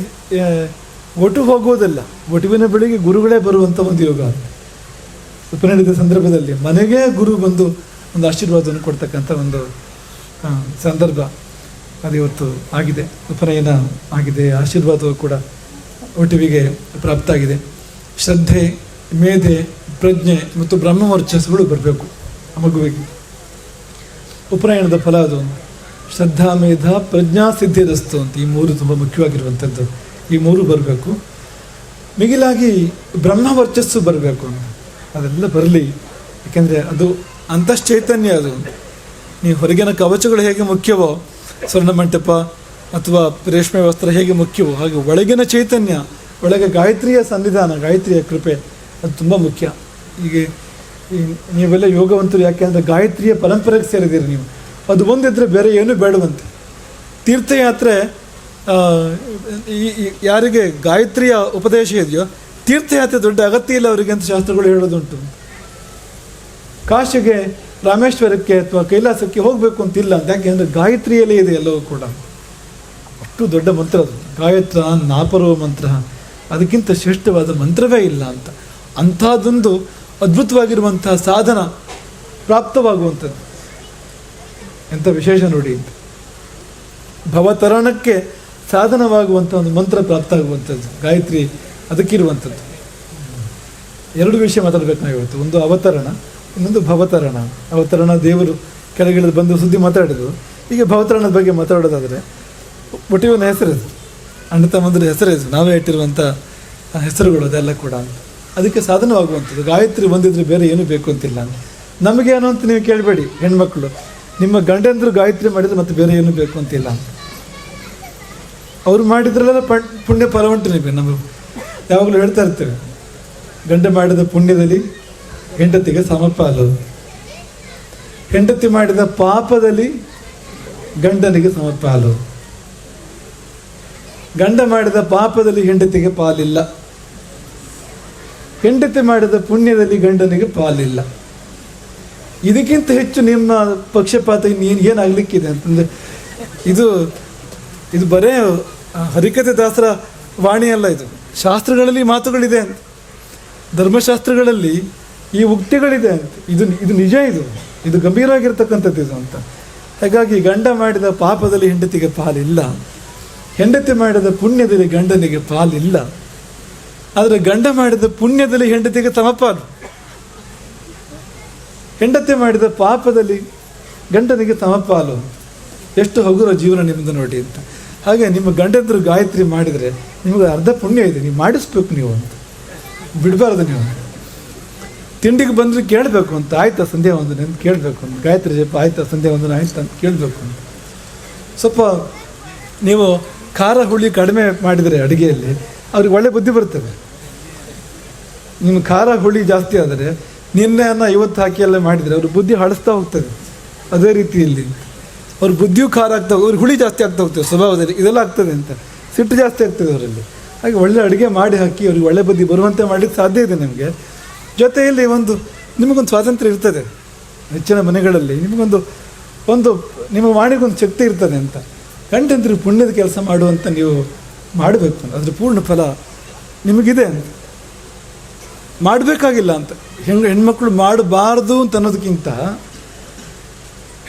ಒಟು ಹೋಗುವುದಲ್ಲ. ಒಟುವಿನ ಬೆಳಿಗ್ಗೆ ಗುರುಗಳೇ ಬರುವಂಥ ಒಂದು ಯೋಗ. ಉಪನಯನದ ಸಂದರ್ಭದಲ್ಲಿ ಮನೆಗೆ ಗುರು ಬಂದು ಒಂದು ಆಶೀರ್ವಾದವನ್ನು ಕೊಡ್ತಕ್ಕಂಥ ಒಂದು ಸಂದರ್ಭ ಅದು ಇವತ್ತು ಆಗಿದೆ. ಉಪನಯನ ಆಗಿದೆ, ಆಶೀರ್ವಾದವು ಕೂಡ ಒಟುವಿಗೆ ಪ್ರಾಪ್ತ ಆಗಿದೆ ಶ್ರದ್ಧೆ, ಮೇಧೆ, ಪ್ರಜ್ಞೆ ಮತ್ತು ಬ್ರಹ್ಮವರ್ಚಸ್ಸುಗಳು ಬರಬೇಕು ಆ ಮಗುವಿಗೆ. ಉಪನಯನದ ಫಲ ಅದು. ಶ್ರದ್ಧಾ, ಮೇಧ, ಪ್ರಜ್ಞಾ ಸಿದ್ಧಿರಸ್ತು ಅಂತ ಈ ಮೂರು ತುಂಬ ಮುಖ್ಯವಾಗಿರುವಂಥದ್ದು. ಈ ಮೂರು ಬರಬೇಕು. ಮಿಗಿಲಾಗಿ ಬ್ರಹ್ಮವರ್ಚಸ್ಸು ಬರಬೇಕು ಅದೆಲ್ಲ ಬರಲಿ. ಯಾಕೆಂದರೆ ಅದು ಅಂತಶ್ಚೈತನ್ಯ ಅದು. ನೀವು ಹೊರಗಿನ ಕವಚಗಳು ಹೇಗೆ ಮುಖ್ಯವೋ ಸ್ವರ್ಣ ಮಂಟಪ ಅಥವಾ ರೇಷ್ಮೆ ವಸ್ತ್ರ ಹೇಗೆ ಮುಖ್ಯವೋ, ಹಾಗೆ ಒಳಗಿನ ಚೈತನ್ಯ, ಒಳಗೆ ಗಾಯತ್ರಿಯ ಸನ್ನಿಧಾನ, ಗಾಯತ್ರಿಯ ಕೃಪೆ, ಅದು ತುಂಬ ಮುಖ್ಯ. ಹೀಗೆ ನೀವೆಲ್ಲ ಯೋಗವಂತರು ಯಾಕೆ ಅಂದರೆ ಗಾಯತ್ರಿಯ ಪರಂಪರೆಗೆ ಸೇರಿದ್ದೀರಿ ನೀವು. ಅದು ಒಂದಿದ್ದರೆ ಬೇರೆ ಏನೂ ಬೇಡವಂತೆ. ತೀರ್ಥಯಾತ್ರೆ ಯಾರಿಗೆ ಗಾಯತ್ರಿಯ ಉಪದೇಶ ಇದೆಯೋ ತೀರ್ಥಯಾತ್ರೆ ದೊಡ್ಡ ಅಗತ್ಯ ಇಲ್ಲ ಅವರಿಗೆ ಅಂತ ಶಾಸ್ತ್ರಗಳು ಹೇಳೋದುಂಟು. ಕಾಶಿಗೆ ರಾಮೇಶ್ವರಕ್ಕೆ ಅಥವಾ ಕೈಲಾಸಕ್ಕೆ ಹೋಗಬೇಕು ಅಂತಿಲ್ಲ. ಅಂತ ಯಾಕೆಂದರೆ ಗಾಯತ್ರಿಯಲ್ಲೇ ಇದೆ ಎಲ್ಲವೂ ಕೂಡ. ಅಷ್ಟು ದೊಡ್ಡ ಮಂತ್ರ ಅದು. ಗಾಯತ್ರ ನಾಪರೋ ಮಂತ್ರ. ಅದಕ್ಕಿಂತ ಶ್ರೇಷ್ಠವಾದ ಮಂತ್ರವೇ ಇಲ್ಲ ಅಂತ. ಅಂಥದ್ದೊಂದು ಅದ್ಭುತವಾಗಿರುವಂತಹ ಸಾಧನ ಪ್ರಾಪ್ತವಾಗುವಂಥದ್ದು. ಎಂಥ ವಿಶೇಷ ನೋಡಿ ಅಂತ. ಭವತರಣಕ್ಕೆ ಸಾಧನವಾಗುವಂಥ ಒಂದು ಮಂತ್ರ ಪ್ರಾಪ್ತ ಆಗುವಂಥದ್ದು ಗಾಯತ್ರಿ ಅದಕ್ಕಿರುವಂಥದ್ದು. ಎರಡು ವಿಷಯ ಮಾತಾಡಬೇಕು ನಾವು ಇವತ್ತು. ಒಂದು ಅವತರಣ, ಇನ್ನೊಂದು ಭವತರಣ. ಅವತರಣ ದೇವರು ಕೆಳಗಿಳಿದು ಬಂದು ಸುದ್ದಿ ಮಾತಾಡಿದ್ರು. ಈಗ ಭವತರಣದ ಬಗ್ಗೆ ಮಾತಾಡೋದಾದರೆ ಒಟ್ಟಿವನ ಹೆಸರಿದು ಅಣ್ಣ ತಮ್ಮಂದ್ರೆ ಹೆಸರಿದು ನಾವೇ ಇಟ್ಟಿರುವಂಥ ಹೆಸರುಗಳು ಅದೆಲ್ಲ ಕೂಡ. ಅದಕ್ಕೆ ಸಾಧನವಾಗುವಂಥದ್ದು. ಗಾಯತ್ರಿ ಬಂದಿದ್ರೆ ಬೇರೆ ಏನು ಬೇಕು ಅಂತಿಲ್ಲ. ಏನು ಅಂತ ನೀವು ಕೇಳಬೇಡಿ, ಹೆಣ್ಮಕ್ಳು. ನಿಮ್ಮ ಗಂಡಂದ್ರು ಗಾಯತ್ರಿ ಮಾಡಿದ್ರೆ ಮತ್ತೆ ಬೇರೆ ಏನು ಬೇಕು ಅಂತಿಲ್ಲ. ಅವ್ರು ಮಾಡಿದ್ರಲ್ಲ ಪುಣ್ಯ ಫಲ ಉಂಟು ನಿಮಗೆ. ನಮ್ಮ ಯಾವಾಗಲೂ ಹೇಳ್ತಾ ಇರ್ತೇವೆ, ಗಂಡ ಮಾಡಿದ ಪುಣ್ಯದಲ್ಲಿ ಹೆಂಡತಿಗೆ ಸಮಪಾಲು ಹೆಂಡತಿ ಮಾಡಿದ ಪಾಪದಲ್ಲಿ ಗಂಡನಿಗೆ ಸಮಪಾಲು ಗಂಡ ಮಾಡಿದ ಪಾಪದಲ್ಲಿ ಹೆಂಡತಿಗೆ ಪಾಲಿಲ್ಲ. ಹೆಂಡತಿ ಮಾಡಿದ ಪುಣ್ಯದಲ್ಲಿ ಗಂಡನಿಗೆ ಪಾಲಿಲ್ಲ. ಇದಕ್ಕಿಂತ ಹೆಚ್ಚು ನಿಮ್ಮ ಪಕ್ಷಪಾತ ಇನ್ನೇನು ಏನಾಗಲಿಕ್ಕಿದೆ ಅಂತಂದರೆ, ಇದು ಇದು ಬರೇ ಹರಿಕತೆ ದಾಸರ ವಾಣಿಯಲ್ಲ ಇದು. ಶಾಸ್ತ್ರಗಳಲ್ಲಿ ಮಾತುಗಳಿದೆ ಅಂತ. ಧರ್ಮಶಾಸ್ತ್ರಗಳಲ್ಲಿ ಈ ಉಕ್ತಿಗಳಿದೆ ಅಂತ. ಇದು ಇದು ನಿಜ ಇದು. ಇದು ಗಂಭೀರವಾಗಿರ್ತಕ್ಕಂಥದ್ದು ಇದು ಅಂತ. ಹಾಗಾಗಿ ಗಂಡ ಮಾಡಿದ ಪಾಪದಲ್ಲಿ ಹೆಂಡತಿಗೆ ಪಾಲಿಲ್ಲ. ಹೆಂಡತಿ ಮಾಡಿದ ಪುಣ್ಯದಲ್ಲಿ ಗಂಡನಿಗೆ ಪಾಲಿಲ್ಲ. ಆದರೆ ಗಂಡ ಮಾಡಿದ ಪುಣ್ಯದಲ್ಲಿ ಹೆಂಡತಿಗೆ ತಮಪಾಲು ಹೆಂಡತಿ ಮಾಡಿದ ಪಾಪದಲ್ಲಿ ಗಂಡನಿಗೆ ತಮಪಾಲು ಎಷ್ಟು ಹಗುರ ಜೀವನ ನಿಮ್ಮದು ನೋಡಿ ಅಂತ. ಹಾಗೆ ನಿಮ್ಮ ಗಂಡದ್ರು ಗಾಯತ್ರಿ ಮಾಡಿದರೆ ನಿಮಗೆ ಅರ್ಧ ಪುಣ್ಯ ಇದೆ, ನೀವು ಮಾಡಿಸ್ಬೇಕು ನೀವು ಅಂತ. ಬಿಡಬಾರ್ದು ನೀವು. ತಿಂಡಿಗೆ ಬಂದರೆ ಕೇಳಬೇಕು ಅಂತ, ಆಯ್ತಾ ಸಂಧ್ಯಾ ವಂದನೆ ಅಂತ ಕೇಳಬೇಕು ಅಂತ, ಗಾಯತ್ರಿ ಜಪ ಆಯ್ತಾ ಸಂಧ್ಯಾ ವಂದನೆ ಆಯ್ತಾ ಅಂತ ಕೇಳಬೇಕು ಅಂತ. ಸ್ವಲ್ಪ ನೀವು ಖಾರ ಹುಳಿ ಕಡಿಮೆ ಮಾಡಿದರೆ ಅಡುಗೆಯಲ್ಲಿ ಅವ್ರಿಗೆ ಒಳ್ಳೆ ಬುದ್ಧಿ ಬರ್ತದೆ. ನಿಮ್ಮ ಖಾರ ಹುಳಿ ಜಾಸ್ತಿ ಆದರೆ ನಿನ್ನೆ ಅನ್ನ ಇವತ್ತು ಹಾಕಿ ಎಲ್ಲ ಮಾಡಿದರೆ ಅವ್ರ ಬುದ್ಧಿ ಹಳಿಸ್ತಾ ಹೋಗ್ತದೆ. ಅದೇ ರೀತಿಯಲ್ಲಿ. ಅವ್ರ ಬುದ್ಧಿಯು ಖಾರ ಆಗ್ತಾ ಅವ್ರಿಗೆ ಹುಳಿ ಜಾಸ್ತಿ ಆಗ್ತಾ ಹೋಗ್ತೇವೆ, ಸ್ವಭಾವದಲ್ಲಿ ಇದೆಲ್ಲ ಆಗ್ತದೆ ಅಂತ. ಸಿಟ್ಟು ಜಾಸ್ತಿ ಆಗ್ತದೆ ಅವರಲ್ಲಿ. ಹಾಗೆ ಒಳ್ಳೆ ಅಡುಗೆ ಮಾಡಿ ಹಾಕಿ, ಅವ್ರಿಗೆ ಒಳ್ಳೆ ಬುದ್ಧಿ ಬರುವಂತೆ ಮಾಡಲಿಕ್ಕೆ ಸಾಧ್ಯ ಇದೆ ನಿಮಗೆ. ಜೊತೆಯಲ್ಲಿ ಒಂದು, ನಿಮಗೊಂದು ಸ್ವಾತಂತ್ರ್ಯ ಇರ್ತದೆ. ಹೆಚ್ಚಿನ ಮನೆಗಳಲ್ಲಿ ನಿಮಗೊಂದು, ಒಂದು ನಿಮ್ಮ ವಾಣಿಗೊಂದು ಶಕ್ತಿ ಇರ್ತದೆ ಅಂತ. ಗಂಡಂದ್ರೆ ಪುಣ್ಯದ ಕೆಲಸ ಮಾಡುವಂಥ ನೀವು ಮಾಡಬೇಕು ಅದ್ರ ಪೂರ್ಣ ಫಲ ನಿಮಗಿದೆ ಅಂತ. ಮಾಡಬೇಕಾಗಿಲ್ಲ ಅಂತ. ಹೆಣ್ಣು ಹೆಣ್ಮಕ್ಳು ಮಾಡಬಾರ್ದು ಅಂತ ಅನ್ನೋದಕ್ಕಿಂತ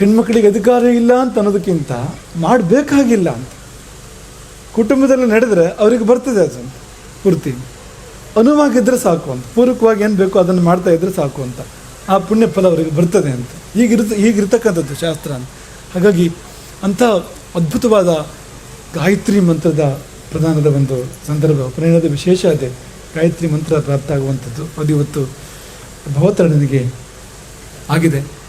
ಹೆಣ್ಮಕ್ಳಿಗೆ ಅಧಿಕಾರ ಇಲ್ಲ ಅಂತ ಅನ್ನೋದಕ್ಕಿಂತ ಮಾಡಬೇಕಾಗಿಲ್ಲ ಅಂತ. ಕುಟುಂಬದಲ್ಲಿ ನಡೆದರೆ ಅವ್ರಿಗೆ ಬರ್ತದೆ ಅದು ಪೂರ್ತಿ. ಅನುವಾಗಿದ್ದರೆ ಸಾಕು ಅಂತ, ಪೂರಕವಾಗಿ ಏನು ಬೇಕೋ ಅದನ್ನು ಮಾಡ್ತಾ ಇದ್ದರೆ ಸಾಕು ಅಂತ. ಆ ಪುಣ್ಯ ಫಲ ಅವರಿಗೆ ಬರ್ತದೆ ಅಂತ. ಈಗಿರ್ತ ಈಗಿರ್ತಕ್ಕಂಥದ್ದು ಶಾಸ್ತ್ರ ಅಂತ. ಹಾಗಾಗಿ ಅಂಥ ಅದ್ಭುತವಾದ ಗಾಯತ್ರಿ ಮಂತ್ರದ ಪ್ರಧಾನದ ಒಂದು ಸಂದರ್ಭ ಪ್ರಯಾಣದ ವಿಶೇಷ ಅದೇ. ಗಾಯತ್ರಿ ಮಂತ್ರ ಪ್ರಾಪ್ತ ಆಗುವಂಥದ್ದು ಅದು ಇವತ್ತು ಆಗಿದೆ.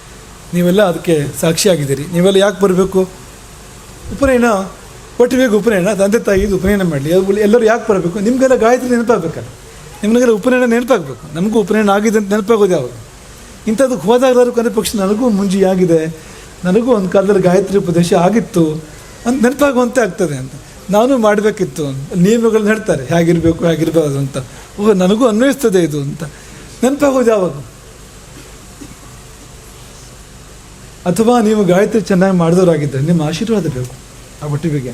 ನೀವೆಲ್ಲ ಅದಕ್ಕೆ ಸಾಕ್ಷಿಯಾಗಿದ್ದೀರಿ. ನೀವೆಲ್ಲ ಯಾಕೆ ಬರಬೇಕು? ಉಪನಯನ ಒಟ್ಟಿಗೆ ಉಪನಯನ, ತಂದೆ ತಾಯಿ ಇದು ಉಪನಯನ ಮಾಡಲಿ. ಎಲ್ಲರೂ ಯಾಕೆ ಬರಬೇಕು? ನಿಮಗೆಲ್ಲ ಗಾಯತ್ರಿ ನೆನಪಾಗಬೇಕಲ್ಲ. ನಿಮಗೆಲ್ಲ ಉಪನಯನ ನೆನಪಾಗಬೇಕು. ನಮಗೂ ಉಪನಯನ ಆಗಿದೆ ಅಂತ ನೆನಪಾಗೋದು ಯಾವಾಗ ಇಂಥದಕ್ಕೆ ಹೋದಾಗಲಾದ್ರು ಕೊನೆ ಪಕ್ಷ ನನಗೂ ಮುಂಜಿ ಆಗಿದೆ ನನಗೂ ಒಂದು ಕಾಲದಲ್ಲಿ ಗಾಯತ್ರಿ ಉಪದೇಶ ಆಗಿತ್ತು. ಅಂತ ನೆನಪಾಗುವಂತೆ ಆಗ್ತದೆ ಅಂತ. ನಾನು ಮಾಡಬೇಕಿತ್ತು ನಿಯಮಗಳನ್ನ ಹೇಳ್ತಾರೆ. ಹೇಗಿರಬೇಕು, ಹೇಗಿರಬಾರ್ದು ಅಂತ. ಓಹ್, ನನಗೂ ಅನ್ವಯಿಸ್ತದೆ ಇದು ಅಂತ. ನೆನಪಾಗೋದು ಯಾವಾಗ? ಅಥವಾ ನೀವು ಗಾಯತ್ರಿ ಚೆನ್ನಾಗಿ ಮಾಡಿದವರಾಗಿದ್ದರೆ ನಿಮ್ಮ ಆಶೀರ್ವಾದ ಬೇಕು ಆ ಒಟ್ಟಿಗೆ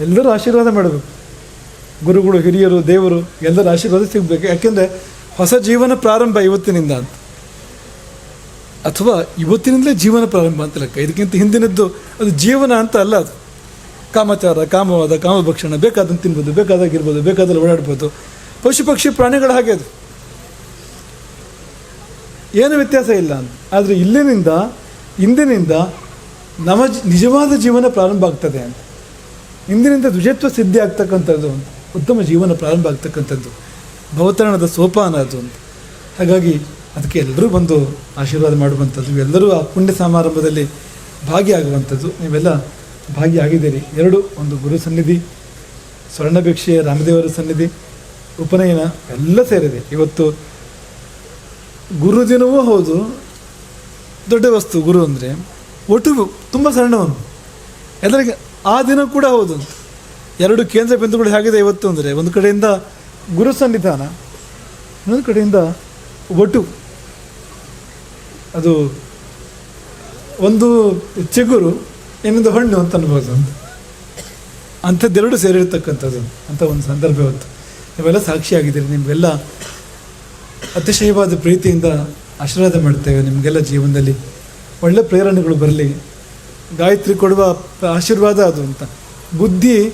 ಎಲ್ಲರೂ ಆಶೀರ್ವಾದ ಮಾಡಬೇಕು. ಗುರುಗಳು, ಹಿರಿಯರು, ದೇವರು ಎಲ್ಲರ ಆಶೀರ್ವಾದ ಸಿಗಬೇಕು. ಯಾಕೆಂದರೆ ಹೊಸ ಜೀವನ ಪ್ರಾರಂಭ ಇವತ್ತಿನಿಂದ ಅಂತ. ಅಥವಾ ಇವತ್ತಿನಿಂದಲೇ ಜೀವನ ಪ್ರಾರಂಭ ಅಂತ ಲೆಕ್ಕ. ಇದಕ್ಕಿಂತ ಹಿಂದಿನದ್ದು ಅದು ಜೀವನ ಅಂತ ಅಲ್ಲ ಅದು. ಕಾಮಚಾರ, ಕಾಮವಾದ, ಕಾಮಭಕ್ಷಣ, ಬೇಕಾದಂತ ತಿನ್ಬೋದು, ಬೇಕಾದಾಗಿರ್ಬೋದು, ಬೇಕಾದಲ್ಲಿ ಓಡಾಡ್ಬೋದು. ಪಶು ಪಕ್ಷಿ ಪ್ರಾಣಿಗಳ ಹಾಗೆ ಅದು. ಏನು ವ್ಯತ್ಯಾಸ ಇಲ್ಲ ಆದರೆ ಇಲ್ಲಿನಿಂದ, ಇಂದಿನಿಂದ ನಮ್ಮ ನಿಜವಾದ ಜೀವನ ಪ್ರಾರಂಭ ಆಗ್ತದೆ ಅಂತ. ಇಂದಿನಿಂದ ದ್ವಿಜತ್ವ ಸಿದ್ಧಿ ಆಗ್ತಕ್ಕಂಥದ್ದು ಉತ್ತಮ ಜೀವನ ಪ್ರಾರಂಭ ಆಗ್ತಕ್ಕಂಥದ್ದು. ಭವತರಣದ ಸೋಪಾನ ಅದು ಅಂತ. ಹಾಗಾಗಿ ಅದಕ್ಕೆ ಎಲ್ಲರೂ ಬಂದು ಆಶೀರ್ವಾದ ಮಾಡುವಂಥದ್ದು, ಎಲ್ಲರೂ ಆ ಪುಣ್ಯ ಸಮಾರಂಭದಲ್ಲಿ ಭಾಗಿಯಾಗುವಂಥದ್ದು. ನೀವೆಲ್ಲ ಭಾಗಿಯಾಗಿದ್ದೀರಿ. ಎರಡು, ಒಂದು ಗುರು ಸನ್ನಿಧಿ, ಸ್ವರ್ಣಭಿಕ್ಷೆಯ ರಾಮದೇವರ ಸನ್ನಿಧಿ, ಉಪನಯನ ಎಲ್ಲ ಸೇರಿದೆ. ಇವತ್ತು ಗುರು ದಿನವೂ ಹೌದು. ದೊಡ್ಡ ವಸ್ತು ಗುರು ಅಂದರೆ. ಒಟ್ಟು ತುಂಬ ಸಣ್ಣವನು ಎಲ್ಲರಿಗೆ ಆ ದಿನ ಕೂಡ ಹೌದು ಎರಡು ಕೇಂದ್ರ ಬಿಂದುಗಳು ಹೇಗಿದೆ ಇವತ್ತು ಅಂದರೆ, ಒಂದು ಕಡೆಯಿಂದ ಗುರು ಸನ್ನಿಧಾನ, ಇನ್ನೊಂದು ಕಡೆಯಿಂದ ಒಟ್ಟು. ಅದು ಒಂದು ಚಿಗುರು, ಇನ್ನೊಂದು ಹಣ್ಣು ಅಂತ ಅನ್ಬೋದು. ಅಂಥದ್ದೆರಡು ಸೇರಿರ್ತಕ್ಕಂಥದ್ದು ಅಂತ ಒಂದು ಸಂದರ್ಭ ಇವತ್ತು. ನೀವೆಲ್ಲ ಸಾಕ್ಷಿಯಾಗಿದ್ದೀರಿ ನಿಮಗೆಲ್ಲ ಅತಿಶಯವಾದ ಪ್ರೀತಿಯಿಂದ ಆಶೀರ್ವಾದ ಮಾಡ್ತೇವೆ ನಿಮಗೆಲ್ಲ ಜೀವನದಲ್ಲಿ. ಒಳ್ಳೆ ಪ್ರೇರಣೆಗಳು ಬರಲಿ. ಗಾಯತ್ರಿ ಕೊಡುವ ಆಶೀರ್ವಾದ ಅದು ಅಂತ. ಬುದ್ಧಿ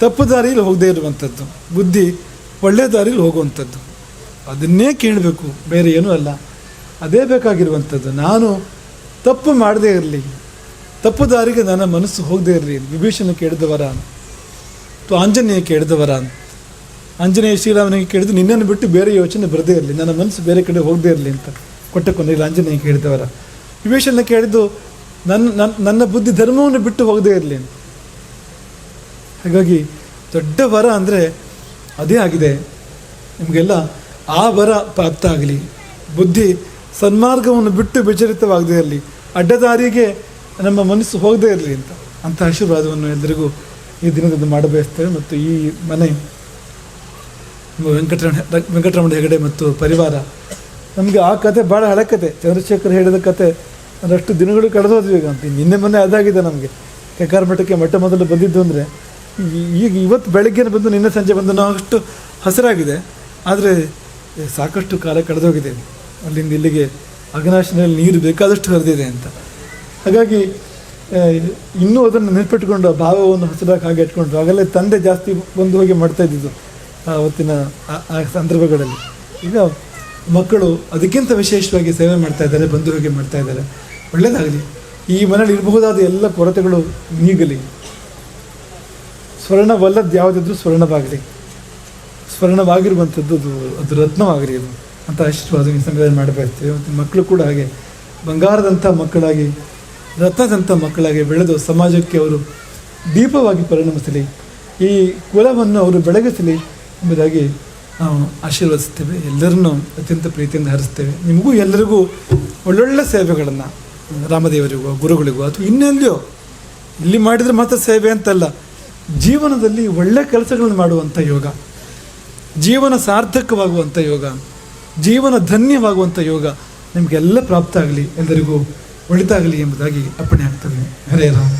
ತಪ್ಪು ದಾರಿಯಲ್ಲಿ ಹೋಗದೇ ಇರುವಂಥದ್ದು. ಬುದ್ಧಿ ಒಳ್ಳೆಯ ದಾರಿಯಲ್ಲಿ ಹೋಗುವಂಥದ್ದು. ಅದನ್ನೇ ಕೇಳಬೇಕು, ಬೇರೆ ಏನೂ ಅಲ್ಲ. ಅದೇ ಬೇಕಾಗಿರುವಂಥದ್ದು. ನಾನು ತಪ್ಪು ಮಾಡದೇ ಇರಲಿ. ತಪ್ಪು ದಾರಿಗೆ ನನ್ನ ಮನಸ್ಸು ಹೋಗದೇ ಇರಲಿ. ವಿಭೀಷಣ ಕೇಳಿದವರ ಆಂಜನೇಯ ಕೇಳಿದವರ ಆಂಜನೇಯ ಶ್ರೀರಾಮನಿಗೆ ಕೇಳಿದ್ದು, ನಿನ್ನನ್ನು ಬಿಟ್ಟು ಬೇರೆ ಯೋಚನೆ ಬರದೇ ಇರಲಿ, ನನ್ನ ಮನಸ್ಸು ಬೇರೆ ಕಡೆ ಹೋಗದೇ ಇರಲಿ ಅಂತ ಕೊಟ್ಟ ಕೊನೆಯಲ್ಲಿ ಆಂಜನೇಯ ಕೇಳಿದವರ ವಿಭೀಷಣ ಕೇಳಿದ್ದು, ನನ್ನ ನನ್ನ ನನ್ನ ಬುದ್ಧಿ ಧರ್ಮವನ್ನು ಬಿಟ್ಟು ಹೋಗದೇ ಇರಲಿ ಅಂತ. ಹಾಗಾಗಿ ದೊಡ್ಡ ವರ ಅಂದರೆ ಅದೇ ಆಗಿದೆ. ನಿಮಗೆಲ್ಲ ಆ ವರ ಪ್ರಾಪ್ತ ಆಗಲಿ. ಬುದ್ಧಿ ಸನ್ಮಾರ್ಗವನ್ನು ಬಿಟ್ಟು ವಿಚಲಿತವಾಗದೇ ಇರಲಿ. ಅಡ್ಡದಾರಿಗೆ ನಮ್ಮ ಮನಸ್ಸು ಹೋಗದೇ ಇರಲಿ ಅಂತ. ಅಂಥ ಆಶೀರ್ವಾದವನ್ನು ಎಲ್ಲರಿಗೂ ಈ ದಿನದಂದು ಮಾಡಬಯಸ್ತೇವೆ ಮತ್ತು ಈ ಮನೆ ವೆಂಕಟರಮಣ ವೆಂಕಟರಮಣ ಹೆಗಡೆ ಮತ್ತು ಪರಿವಾರ. ನಮಗೆ ಆ ಕತೆ ಭಾಳ ಹಳೆ ಕತೆ. ಚಂದ್ರಶೇಖರ್ ಹೇಳಿದ ಕತೆ ಅದಷ್ಟು ದಿನಗಳು ಕಳೆದೋದ್ವಿ ಈಗ. ಅಂತ ನಿನ್ನೆ ಮೊನ್ನೆ ಅದಾಗಿದೆ ನಮಗೆ. ಕೆಕಾರ ಮಠಕ್ಕೆ ಮೊಟ್ಟ ಮೊದಲು ಬಂದಿದ್ದು ಅಂದರೆ ಈಗ ಇವತ್ತು ಬೆಳಗ್ಗೆ ಬಂದು ನಿನ್ನೆ ಸಂಜೆ ಬಂದು ನಾವು ಅಷ್ಟು ಹಸಿರಾಗಿದೆ. ಆದರೆ ಸಾಕಷ್ಟು ಕಾಲ ಕಳೆದೋಗಿದೆ ಅಲ್ಲಿಂದ ಇಲ್ಲಿಗೆ ಅಗ್ನಾಶಿನಲ್ಲಿ ನೀರು ಬೇಕಾದಷ್ಟು ಹರಿದಿದೆ ಅಂತ. ಹಾಗಾಗಿ ಇನ್ನೂ ಅದನ್ನು ನೆನಪಿಟ್ಕೊಂಡು ಭಾವವನ್ನು ಹಸಿರಾಗಿ ಹಾಗೆ ಇಟ್ಕೊಂಡು, ಆಗಲೇ ತಂದೆ ಜಾಸ್ತಿ ಬಂದು ಹೋಗಿ ಮಾಡ್ತಾ ಅವತ್ತಿನ ಆ- ಸಂದರ್ಭಗಳಲ್ಲಿ. ಈಗ ಮಕ್ಕಳು ಅದಕ್ಕಿಂತ ವಿಶೇಷವಾಗಿ ಸೇವೆ ಮಾಡ್ತಾ ಇದ್ದಾರೆ ಬಂದು ಹೋಗಿ ಮಾಡ್ತಾ ಇದ್ದಾರೆ. ಒಳ್ಳೆಯದಾಗಲಿ ಈ ಮನೇಲಿ ಇರಬಹುದಾದ ಎಲ್ಲ ಕೊರತೆಗಳು ನೀಗಲಿ. ಸ್ವರ್ಣವಲ್ಲದ್ದು ಯಾವುದಿದ್ರೂ ಸ್ವರ್ಣವಾಗಲಿ. ಸ್ವರ್ಣವಾಗಿರುವಂಥದ್ದು ಅದು ಅದು ರತ್ನವಾಗಲಿ ಅದು. ಅಂತ ಆಶೀರ್ವಾದ ಈ ಸಮಯದಲ್ಲಿ ಇರ್ತೀವಿ. ಮತ್ತು ಮಕ್ಕಳು ಕೂಡ ಹಾಗೆ. ಬಂಗಾರದಂಥ ಮಕ್ಕಳಾಗಿ, ರತ್ನದಂಥ ಮಕ್ಕಳಾಗಿ ಬೆಳೆದು ಸಮಾಜಕ್ಕೆ ಅವರು ದೀಪವಾಗಿ ಪರಿಣಮಿಸಲಿ. ಈ ಕುಲವನ್ನು ಅವರು ಬೆಳಗಿಸಲಿ. ಎಂಬುದಾಗಿ ನಾವು ಆಶೀರ್ವದಿಸ್ತೇವೆ ಎಲ್ಲರನ್ನೂ ಅತ್ಯಂತ ಪ್ರೀತಿಯಿಂದ ಹರಿಸ್ತೇವೆ ನಿಮಗೂ ಎಲ್ಲರಿಗೂ ಒಳ್ಳೊಳ್ಳೆ ಸೇವೆಗಳನ್ನು ರಾಮದೇವರಿಗೋ, ಗುರುಗಳಿಗೂ ಅಥವಾ ಇನ್ನೆಲ್ಲಿಯೋ ಇಲ್ಲಿ ಮಾಡಿದರೆ ಮಾತ್ರ ಸೇವೆ ಅಂತಲ್ಲ, ಜೀವನದಲ್ಲಿ ಒಳ್ಳೆ ಕೆಲಸಗಳನ್ನು ಮಾಡುವಂಥ ಯೋಗ, ಜೀವನ ಸಾರ್ಥಕವಾಗುವಂಥ ಯೋಗ, ಜೀವನ ಧನ್ಯವಾಗುವಂಥ ಯೋಗ ನಿಮಗೆಲ್ಲ ಪ್ರಾಪ್ತ ಆಗಲಿ, ಎಲ್ಲರಿಗೂ ಒಳಿತಾಗಲಿ ಎಂಬುದಾಗಿ ಅಪ್ಪಣೆ ಆಗ್ತದೆ. ಹರೇ ರಾಮ.